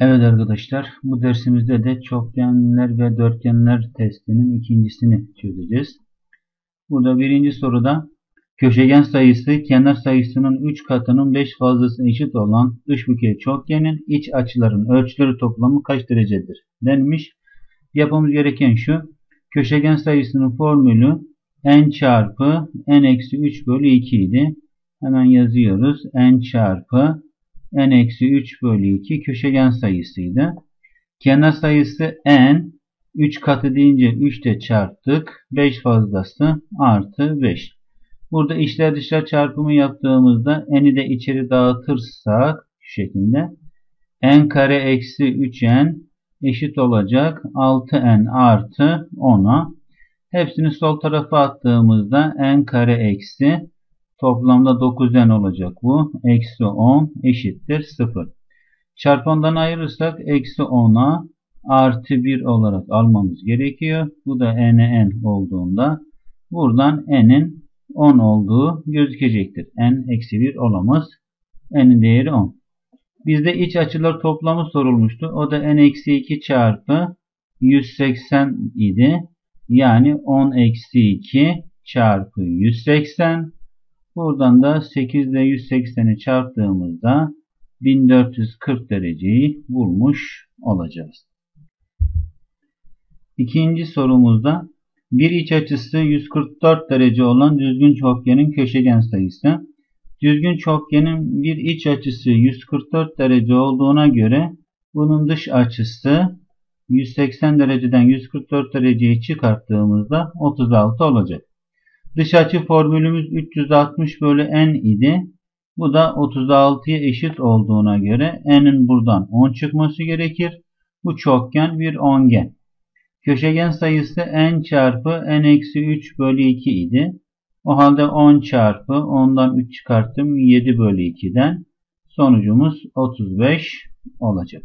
Evet arkadaşlar bu dersimizde de çokgenler ve dörtgenler testinin ikincisini çözeceğiz. Burada birinci soruda köşegen sayısı kenar sayısının 3 katının 5 fazlasına eşit olan dış bükey çokgenin iç açıların ölçüleri toplamı kaç derecedir denmiş. Yapmamız gereken şu. Köşegen sayısının formülü n çarpı n eksi 3 bölü 2 idi. Hemen yazıyoruz. n çarpı n-3 bölü 2 köşegen sayısıydı. Kenar sayısı n 3 katı deyince 3 de çarptık. 5 fazlası artı 5. Burada içler dışlar çarpımı yaptığımızda n'i de içeri dağıtırsak şu şekilde n kare eksi 3n eşit olacak 6n artı 10'a. Hepsini sol tarafa attığımızda n kare eksi Toplamda 9n olacak bu. Eksi 10 eşittir 0. Çarpandan ayırırsak eksi 10'a artı 1 olarak almamız gerekiyor. Bu da n'e n olduğunda buradan n'in 10 olduğu gözükecektir. n eksi 1 olamaz. n'in değeri 10. Bizde iç açılar toplamı sorulmuştu. O da n eksi 2 çarpı 180 idi. Yani 10 eksi 2 çarpı 180 Buradan da 8 ile 180'i çarptığımızda 1440 dereceyi bulmuş olacağız. İkinci sorumuzda bir iç açısı 144 derece olan düzgün çokgenin köşegen sayısı. Düzgün çokgenin bir iç açısı 144 derece olduğuna göre bunun dış açısı 180 dereceden 144 dereceyi çıkarttığımızda 36 olacak. Dış açı formülümüz 360 bölü n idi. Bu da 36'ya eşit olduğuna göre n'in buradan 10 çıkması gerekir. Bu çokgen bir ongen. Köşegen sayısı n çarpı n eksi 3 bölü 2 idi. O halde 10 çarpı 10'dan 3 çıkarttım 7 bölü 2'den. Sonucumuz 35 olacak.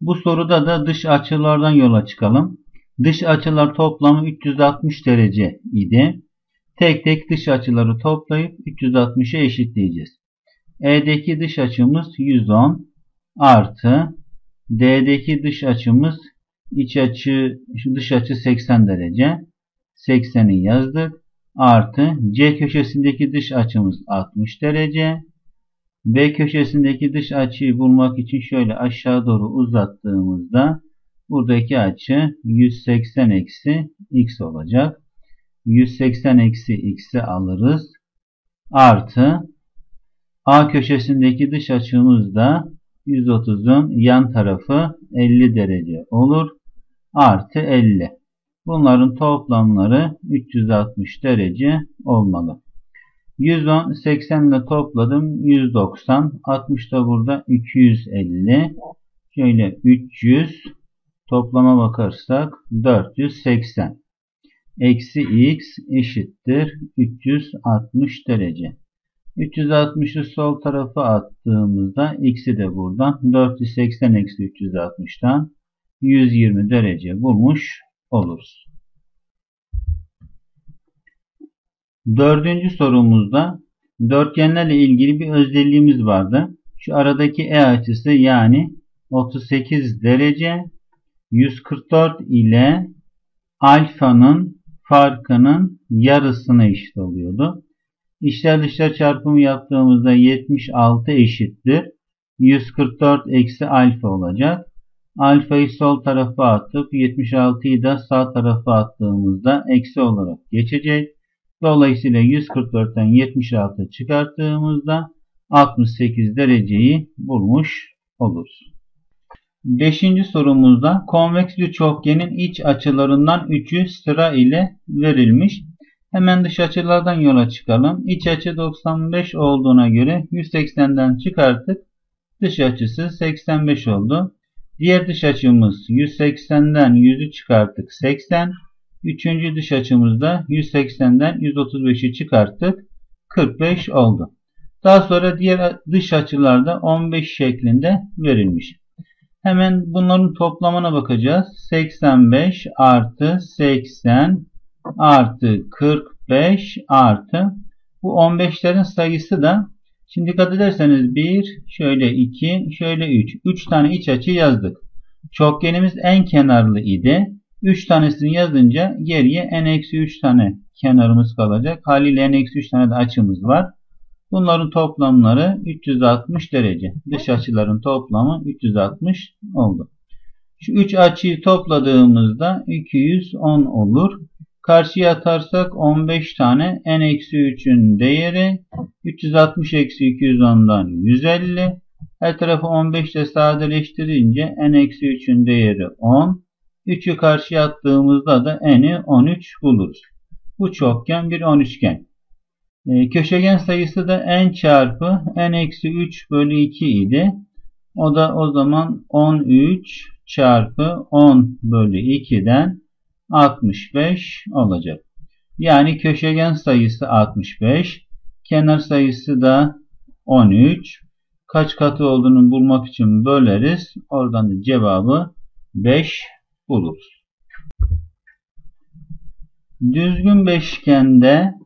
Bu soruda da dış açılardan yola çıkalım. Dış açılar toplamı 360 derece idi. Tek tek dış açıları toplayıp 360'a eşitleyeceğiz. E'deki dış açımız 110 artı D'deki dış açımız iç açı dış açı 80 derece. 80'i yazdık. Artı C köşesindeki dış açımız 60 derece. B köşesindeki dış açıyı bulmak için şöyle aşağı doğru uzattığımızda Buradaki açı 180 eksi x olacak. 180 eksi x'i alırız. Artı A köşesindeki dış açımız da 130'un yan tarafı 50 derece olur. Artı 50. Bunların toplamları 360 derece olmalı. 110, 80 ile topladım. 190. 60 da burada 250. Şöyle 300. Toplama bakarsak 480. Eksi x eşittir 360 derece. 360'ı sol tarafa attığımızda x'i de buradan 480 eksi 360'tan 120 derece bulmuş oluruz. Dördüncü sorumuzda dörtgenlerle ilgili bir özelliğimiz vardı. Şu aradaki e açısı yani 38 derece 144 ile alfanın farkının yarısına eşit oluyordu. İşler dışlar çarpımı yaptığımızda 76 eşittir. 144 eksi alfa olacak. Alfayı sol tarafa atıp 76'yı da sağ tarafa attığımızda eksi olarak geçecek. Dolayısıyla 144'ten 76 çıkarttığımızda 68 dereceyi bulmuş oluruz. Beşinci sorumuzda konveks bir çokgenin iç açılarından 3'ü sıra ile verilmiş. Hemen dış açılardan yola çıkalım. İç açı 95 olduğuna göre 180'den çıkarttık. Dış açısı 85 oldu. Diğer dış açımız 180'den 100'ü çıkarttık 80. Üçüncü dış açımızda 180'den 135'i çıkarttık 45 oldu. Daha sonra diğer dış açılarda 15 şeklinde verilmiş. Hemen bunların toplamına bakacağız. 85 artı 80 artı 45 artı bu 15'lerin sayısı da Şimdi dikkat ederseniz 1, şöyle 2, şöyle 3. 3 tane iç açı yazdık. Çokgenimiz en kenarlı idi. 3 tanesini yazınca geriye n-3 tane kenarımız kalacak. Haliyle n-3 tane de açımız var. Bunların toplamları 360 derece. Dış açıların toplamı 360 oldu. Şu 3 açıyı topladığımızda 210 olur. Karşıya atarsak 15 tane n-3'ün değeri 360 eksi 210'dan 150. Her tarafı 15 ile sadeleştirince n-3'ün değeri 10. 3'ü karşıya attığımızda da n'i 13 buluruz. Bu çokgen bir 10 üçgen. E, köşegen sayısı da n çarpı n-3 bölü 2 idi. O da o zaman 13 çarpı 10 bölü 2'den 65 olacak. Yani köşegen sayısı 65. Kenar sayısı da 13. Kaç katı olduğunu bulmak için böleriz. Oradan da cevabı 5 buluruz. Düzgün beşgende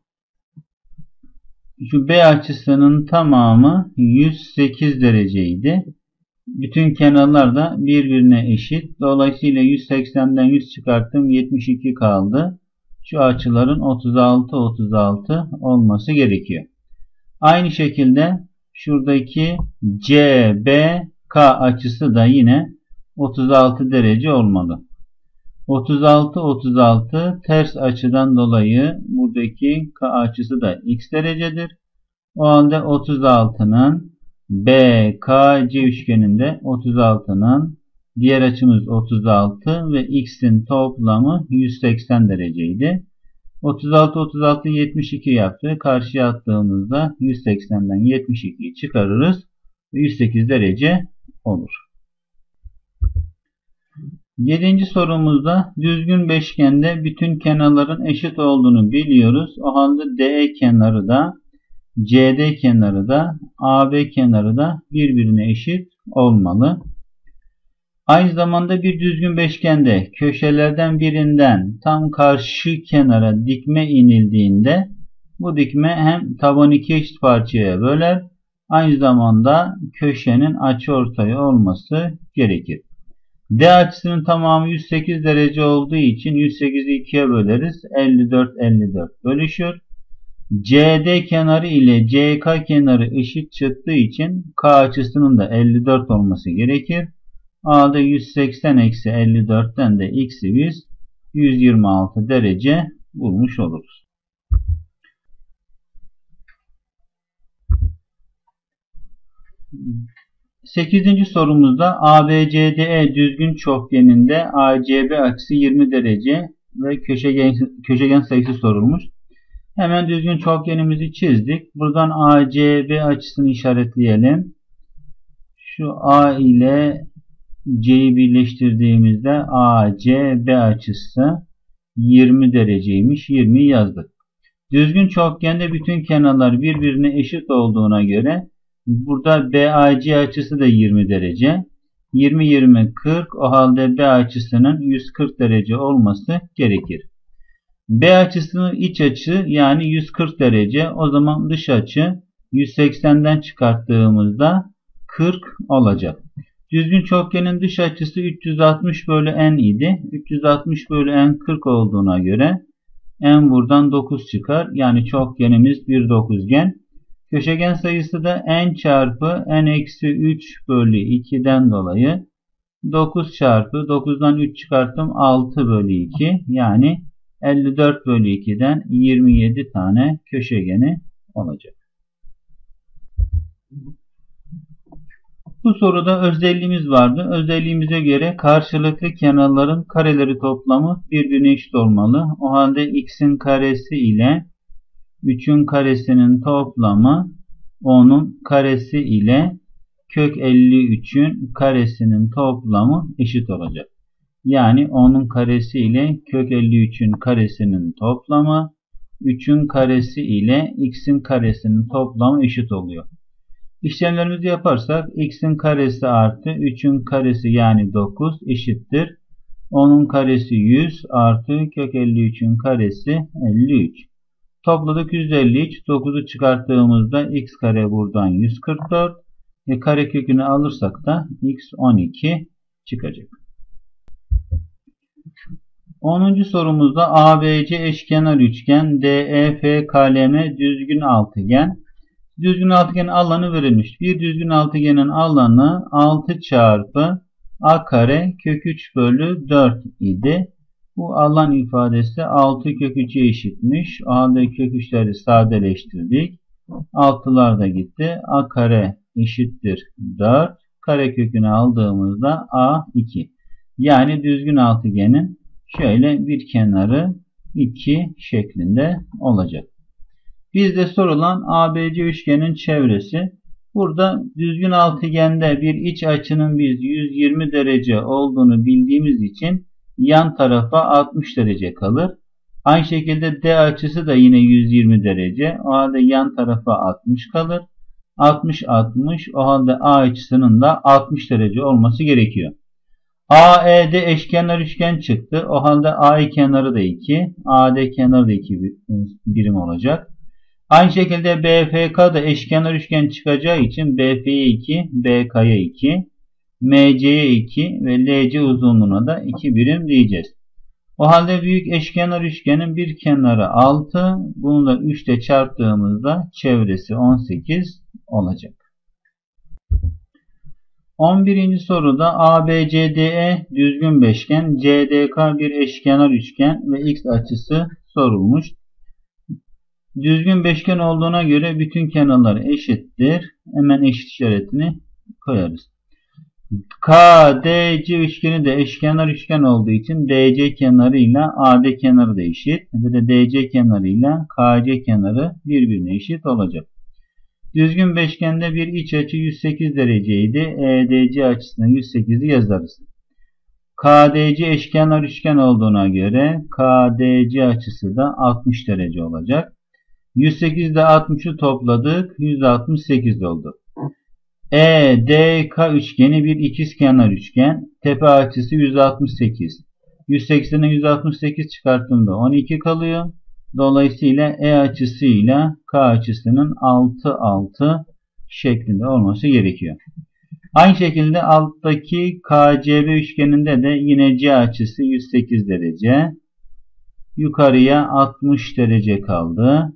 şu B açısının tamamı 108 dereceydi. Bütün kenarlar da birbirine eşit. Dolayısıyla 180'den 100 çıkarttım 72 kaldı. Şu açıların 36 36 olması gerekiyor. Aynı şekilde şuradaki CBK açısı da yine 36 derece olmalı. 36 36 ters açıdan dolayı buradaki K açısı da x derecedir. O halde 36'nın BKC üçgeninde 36'nın diğer açımız 36 ve x'in toplamı 180 dereceydi. 36 36 72 yaptı. Karşıya attığımızda 180'den 72'yi çıkarırız. 108 derece olur. Yedinci sorumuzda düzgün beşgende bütün kenarların eşit olduğunu biliyoruz. O halde DE kenarı da CD kenarı da AB kenarı da birbirine eşit olmalı. Aynı zamanda bir düzgün beşgende köşelerden birinden tam karşı kenara dikme inildiğinde bu dikme hem tabanı iki eşit parçaya böler aynı zamanda köşenin açıortayı olması gerekir. D açısının tamamı 108 derece olduğu için 108'i 2'ye böleriz. 54 54 bölüşür. CD kenarı ile CK kenarı eşit çıktığı için K açısının da 54 olması gerekir. A'da 180 eksi 54'ten de x'i biz 126 derece bulmuş oluruz. Sekizinci sorumuzda ABCDE düzgün çokgeninde ACB açısı 20 derece ve köşegen, köşegen sayısı sorulmuş. Hemen düzgün çokgenimizi çizdik. Buradan ACB açısını işaretleyelim. Şu A ile C'yi birleştirdiğimizde ACB açısı 20 dereceymiş. 20'yi yazdık. Düzgün çokgende bütün kenarlar birbirine eşit olduğuna göre burada BAC açısı da 20 derece. 20 20 40 o halde B açısının 140 derece olması gerekir. B açısının iç açı yani 140 derece. O zaman dış açı 180'den çıkarttığımızda 40 olacak. Düzgün çokgenin dış açısı 360 bölü n idi. 360 bölü n 40 olduğuna göre n buradan 9 çıkar. Yani çokgenimiz bir dokuzgen. Köşegen sayısı da n çarpı n eksi 3 bölü 2'den dolayı 9 çarpı 9'dan 3 çıkarttım 6 bölü 2 yani 54 bölü 2'den 27 tane köşegeni olacak. Bu soruda özelliğimiz vardı. Özelliğimize göre karşılıklı kenarların kareleri toplamı birbirine eşit olmalı. O halde x'in karesi ile 3'ün karesinin toplamı 10'un karesi ile kök 53'ün karesinin toplamı eşit olacak. Yani 10'un karesi ile kök 53'ün karesinin toplamı 3'ün karesi ile x'in karesinin toplamı eşit oluyor. İşlemlerimizi yaparsak x'in karesi artı 3'ün karesi yani 9 eşittir. 10'un karesi 100 artı kök 53'ün karesi 53. Topladık 153. 9'u çıkarttığımızda x kare buradan 144. E, kare kökünü alırsak da x 12 çıkacak. 10. sorumuzda ABC eşkenar üçgen, DEF kaleme düzgün altıgen. Düzgün altıgenin alanı verilmiş. Bir düzgün altıgenin alanı 6 çarpı a kare kök 3 bölü 4 idi. Bu alan ifadesi 6 kök 3'e eşitmiş. Halde kök 3'leri sadeleştirdik. 6'lar da gitti. a kare eşittir 4. Kare kökünü aldığımızda a 2. Yani düzgün altıgenin şöyle bir kenarı 2 şeklinde olacak. Bizde sorulan ABC üçgenin çevresi. Burada düzgün altıgende bir iç açının biz 120 derece olduğunu bildiğimiz için yan tarafa 60 derece kalır. Aynı şekilde D açısı da yine 120 derece. O halde yan tarafa 60 kalır. 60 60 o halde A açısının da 60 derece olması gerekiyor. AED eşkenar üçgen çıktı. O halde AE kenarı da 2, AD kenarı da 2 birim olacak. Aynı şekilde BFK da eşkenar üçgen çıkacağı için BF'ye 2, BK'ya 2, MC'ye 2 ve LC uzunluğuna da 2 birim diyeceğiz. O halde büyük eşkenar üçgenin bir kenarı 6, bunu da 3 ile çarptığımızda çevresi 18 olacak. 11. soruda ABCDE düzgün beşgen, CDK bir eşkenar üçgen ve x açısı sorulmuş. Düzgün beşgen olduğuna göre bütün kenarlar eşittir. Hemen eşit işaretini koyarız. KDC üçgeni de eşkenar üçgen olduğu için DC kenarı ile AD kenarı da eşit. Ve de DC kenarı ile KC kenarı birbirine eşit olacak. Düzgün beşgende bir iç açı 108 dereceydi. EDC açısına 108'i yazarız. KDC eşkenar üçgen olduğuna göre KDC açısı da 60 derece olacak. 108 ile 60'ı topladık. 168 oldu. EDK üçgeni bir ikizkenar üçgen. Tepe açısı 168. 180'e 168 çıkarttığımda 12 kalıyor. Dolayısıyla E açısıyla K açısının 6 6 şeklinde olması gerekiyor. Aynı şekilde alttaki KCB üçgeninde de yine C açısı 108 derece. Yukarıya 60 derece kaldı.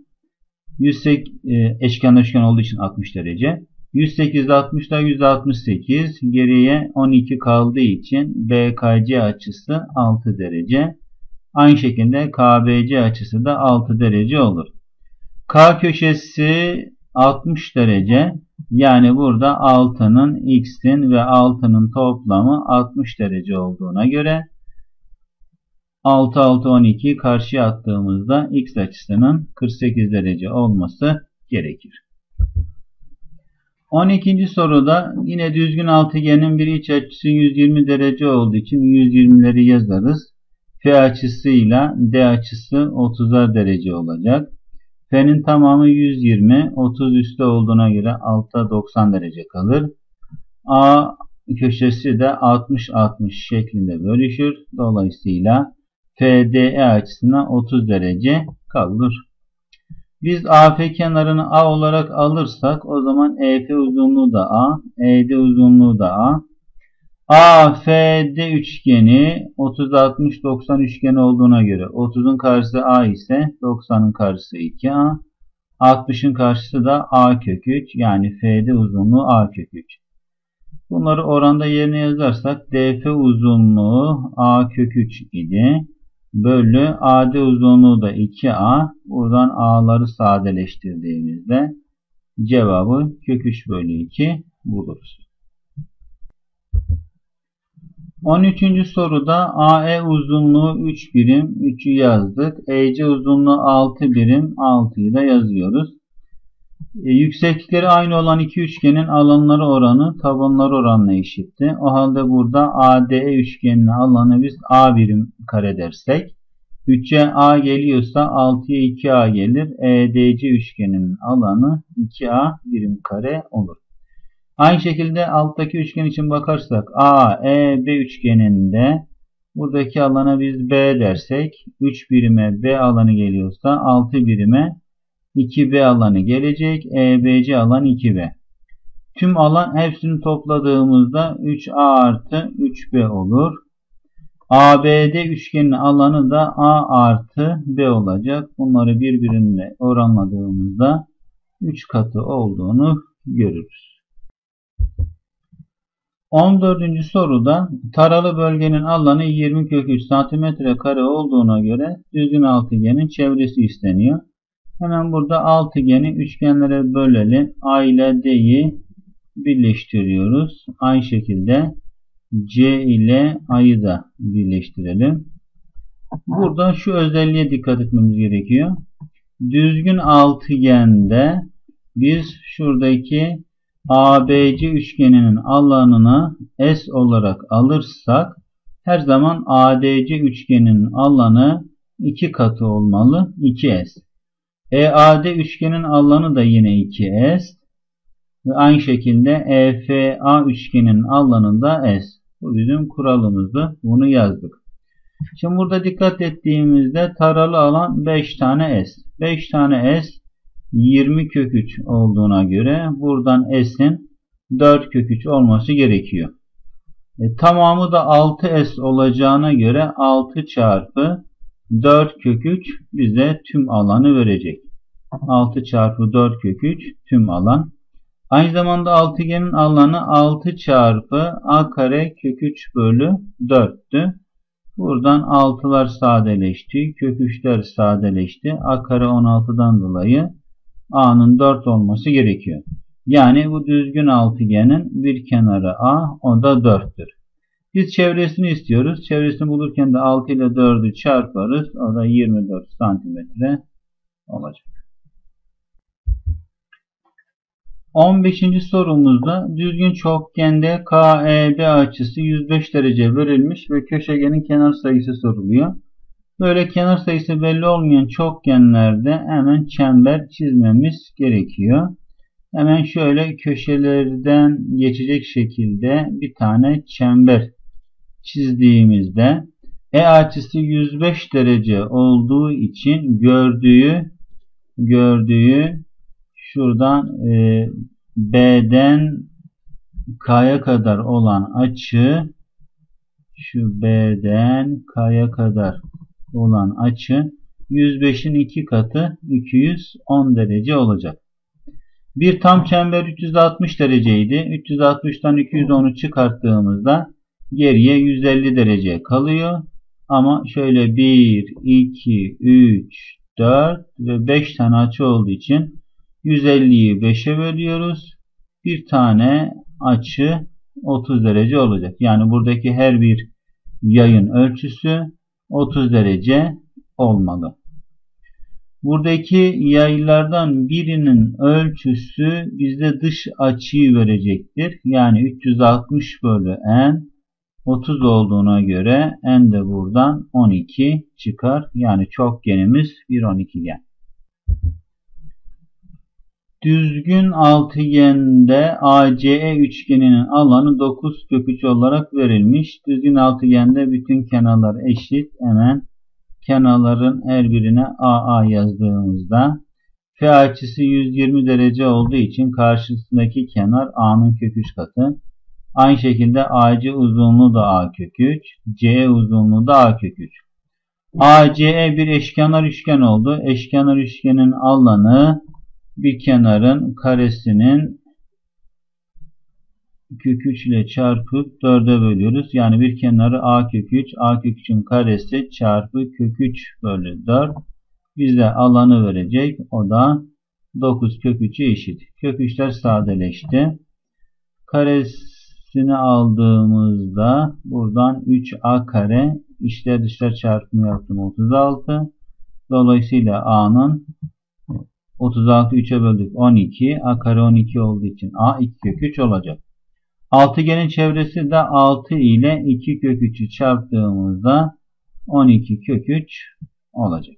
108, e, eşkenar üçgen olduğu için 60 derece. 108 60 da 168 geriye 12 kaldığı için BKC açısı 6 derece. Aynı şekilde KBC açısı da 6 derece olur. K köşesi 60 derece. Yani burada 6'nın x'in ve 6'nın toplamı 60 derece olduğuna göre 6 6 12 karşıya attığımızda x açısının 48 derece olması gerekir. 12. soruda yine düzgün altıgenin bir iç açısı 120 derece olduğu için 120'leri yazarız. F açısıyla D açısı 30'ar derece olacak. F'nin tamamı 120. 30 üstte olduğuna göre altta 90 derece kalır. A köşesi de 60-60 şeklinde bölüşür. Dolayısıyla FDE açısına 30 derece kalır. Biz AF kenarını A olarak alırsak o zaman EF uzunluğu da A, ED uzunluğu da A. AFD üçgeni 30 60 90 üçgeni olduğuna göre 30'un karşısı A ise 90'ın karşısı 2A. 60'ın karşısı da A kök 3 yani FD uzunluğu A kök 3. Bunları oranda yerine yazarsak DF uzunluğu A kök 3 idi. Bölü AD uzunluğu da 2A. Buradan A'ları sadeleştirdiğimizde cevabı kök 3 bölü 2 buluruz. 13. soruda AE uzunluğu 3 birim, 3'ü yazdık. EC uzunluğu 6 birim, 6'yı da yazıyoruz. E, yükseklikleri aynı olan iki üçgenin alanları oranı tabanları oranına eşitti. O halde burada ADE üçgeninin alanı biz A birim kare dersek 3'e A geliyorsa 6'ya 2A gelir. EDC üçgeninin alanı 2A birim kare olur. Aynı şekilde alttaki üçgen için bakarsak A, E, B üçgeninde Buradaki alana biz B dersek 3 birime B alanı geliyorsa 6 birime 2B alanı gelecek. EBC alan 2B. Tüm alan hepsini topladığımızda 3A artı 3B olur. ABD üçgenin alanı da A artı B olacak. Bunları birbirine oranladığımızda 3 katı olduğunu görürüz. 14. soruda taralı bölgenin alanı 20 kök 3 cm kare olduğuna göre düzgün altıgenin çevresi isteniyor. Hemen burada altıgeni üçgenlere bölelim. A ile D'yi birleştiriyoruz. Aynı şekilde C ile A'yı da birleştirelim. Burada şu özelliğe dikkat etmemiz gerekiyor. Düzgün altıgende biz şuradaki ABC üçgeninin alanını S olarak alırsak her zaman ADC üçgeninin alanı 2 katı olmalı 2S. EAD üçgenin alanı da yine 2S. Ve aynı şekilde EFA üçgenin alanı da S. Bu bizim kuralımızdı. Bunu yazdık. Şimdi burada dikkat ettiğimizde taralı alan 5 tane S. 5 tane S 20 kök 3 olduğuna göre buradan S'in 4 kök 3 olması gerekiyor. E, tamamı da 6S olacağına göre 6 çarpı 4 kök 3 bize tüm alanı verecek. 6 çarpı 4 kök 3 tüm alan. Aynı zamanda altıgenin alanı 6 çarpı a kare kök 3 bölü 4'tü. Buradan 6'lar sadeleşti. Kök 3'ler sadeleşti. a kare 16'dan dolayı a'nın 4 olması gerekiyor. Yani bu düzgün altıgenin bir kenarı a o da 4'tür. Biz çevresini istiyoruz. Çevresini bulurken de 6 ile 4'ü çarparız. O da 24 santimetre olacak. 15. sorumuzda düzgün çokgende KEB açısı 105 derece verilmiş ve köşegenin kenar sayısı soruluyor. Böyle kenar sayısı belli olmayan çokgenlerde hemen çember çizmemiz gerekiyor. Hemen şöyle köşelerden geçecek şekilde bir tane çember çizdiğimizde E açısı 105 derece olduğu için gördüğü gördüğü şuradan e, B'den K'ya kadar olan açı şu B'den K'ya kadar olan açı 105'in 2 katı 210 derece olacak. Bir tam çember 360 dereceydi. 360'tan 210'u çıkarttığımızda geriye 150 derece kalıyor. Ama şöyle 1, 2, 3, 4 ve 5 tane açı olduğu için 150'yi 5'e bölüyoruz. Bir tane açı 30 derece olacak. Yani buradaki her bir yayın ölçüsü 30 derece olmalı. Buradaki yaylardan birinin ölçüsü bizde dış açıyı verecektir. Yani 360 bölü n 30 olduğuna göre n de buradan 12 çıkar. Yani çokgenimiz bir 12 gen. Düzgün altıgende ACE üçgeninin alanı 9 kök 3 olarak verilmiş. Düzgün altıgende bütün kenarlar eşit. Hemen kenarların her birine AA yazdığımızda F açısı 120 derece olduğu için karşısındaki kenar A'nın kök 3 katı. Aynı şekilde AC uzunluğu da A kök 3. CE uzunluğu da A kök 3. ACE bir eşkenar üçgen oldu. Eşkenar üçgenin alanı bir kenarın karesinin kök 3 ile çarpıp 4'e bölüyoruz. Yani bir kenarı a kök 3, a kök 3'ün karesi çarpı kök 3 bölü 4 bize alanı verecek. O da 9 kök 3'e eşit. Kök 3'ler sadeleşti. Karesini aldığımızda buradan 3a kare içler dışlar çarpımı yaptım 36. Dolayısıyla a'nın 36 3'e böldük 12. A kare 12 olduğu için A 2 kök 3 olacak. Altıgenin çevresi de 6 ile 2 kök 3'ü çarptığımızda 12 kök 3 olacak.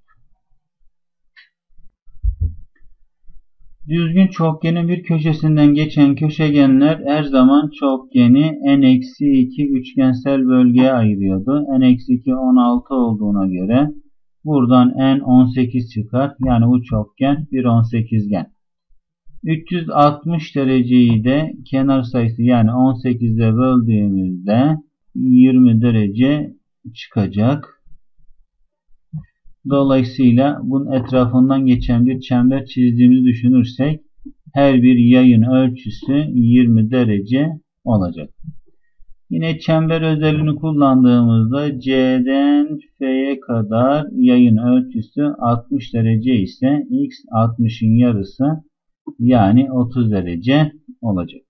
Düzgün çokgenin bir köşesinden geçen köşegenler her zaman çokgeni n-2 üçgensel bölgeye ayırıyordu. n-2 16 olduğuna göre buradan n 18 çıkar. Yani bu çokgen bir 18gen. 360 dereceyi de kenar sayısı yani 18'e böldüğümüzde 20 derece çıkacak. Dolayısıyla bunun etrafından geçen bir çember çizdiğimizi düşünürsek her bir yayın ölçüsü 20 derece olacak. Yine çember özelliğini kullandığımızda C'den F'ye kadar yayın ölçüsü 60 derece ise X 60'ın yarısı yani 30 derece olacak.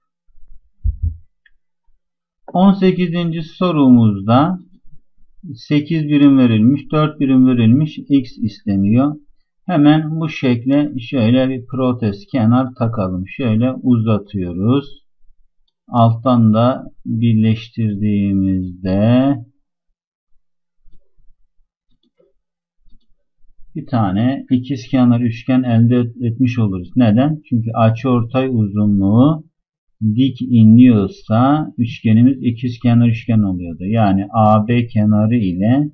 18. sorumuzda 8 birim verilmiş, 4 birim verilmiş, x isteniyor. Hemen bu şekle şöyle bir protez kenar takalım. Şöyle uzatıyoruz. Alttan da birleştirdiğimizde bir tane ikizkenar üçgen elde etmiş oluruz. Neden? Çünkü açıortay uzunluğu dik inliyorsa üçgenimiz ikizkenar üçgen oluyordu. Yani AB kenarı ile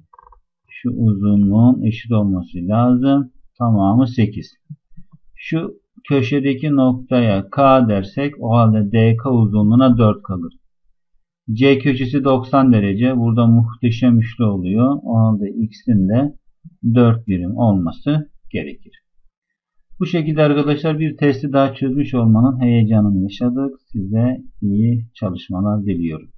şu uzunluğun eşit olması lazım. Tamamı 8. Şu köşedeki noktaya K dersek o halde DK uzunluğuna 4 kalır. C köşesi 90 derece. Burada muhteşem üçlü oluyor. O halde X'in de 4 birim olması gerekir. Bu şekilde arkadaşlar bir testi daha çözmüş olmanın heyecanını yaşadık. Size iyi çalışmalar diliyorum.